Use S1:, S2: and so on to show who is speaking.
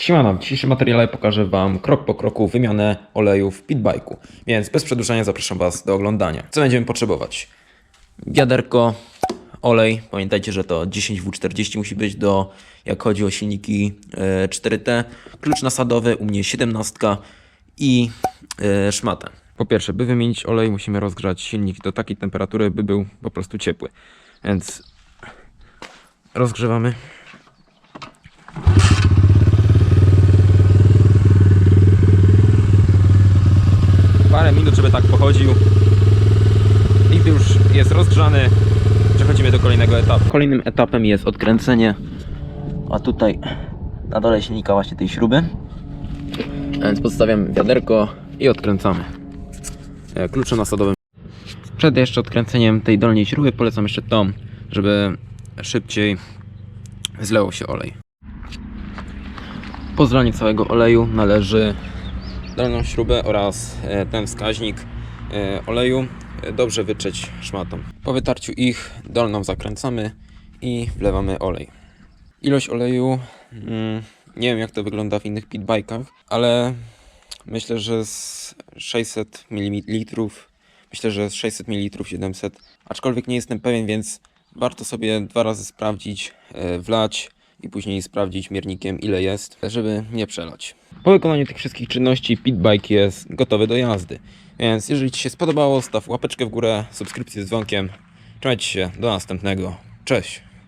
S1: Siemano, w dzisiejszym materiale pokażę Wam krok po kroku wymianę oleju w pitbike'u, więc bez przedłużania zapraszam Was do oglądania. Co będziemy potrzebować? Wiaderko, olej, pamiętajcie, że to 10W40 musi być do, jak chodzi o silniki e, 4T, klucz nasadowy, u mnie 17 i e, szmatę. Po pierwsze, by wymienić olej musimy rozgrzać silnik do takiej temperatury, by był po prostu ciepły, więc rozgrzewamy. Minut, żeby tak pochodził. I gdy już jest rozgrzany, przechodzimy do kolejnego etapu. Kolejnym etapem jest odkręcenie, a tutaj na dole silnika właśnie tej śruby. Więc podstawiam wiaderko i odkręcamy. E, Kluczem nasadowym. Przed jeszcze odkręceniem tej dolnej śruby polecam jeszcze tą, żeby szybciej zlewał się olej. Po zlaniu całego oleju należy dolną śrubę oraz e, ten wskaźnik e, oleju e, dobrze wytrzeć szmatą. Po wytarciu ich dolną zakręcamy i wlewamy olej. Ilość oleju mm, nie wiem jak to wygląda w innych pitbike'ach, ale myślę, że z 600 ml, myślę, że z 600 ml 700, aczkolwiek nie jestem pewien, więc warto sobie dwa razy sprawdzić, wlać i później sprawdzić miernikiem ile jest, żeby nie przelać. Po wykonaniu tych wszystkich czynności pitbike jest gotowy do jazdy. Więc jeżeli Ci się spodobało, staw łapeczkę w górę, subskrypcję z dzwonkiem. Trzymajcie się, do następnego. Cześć!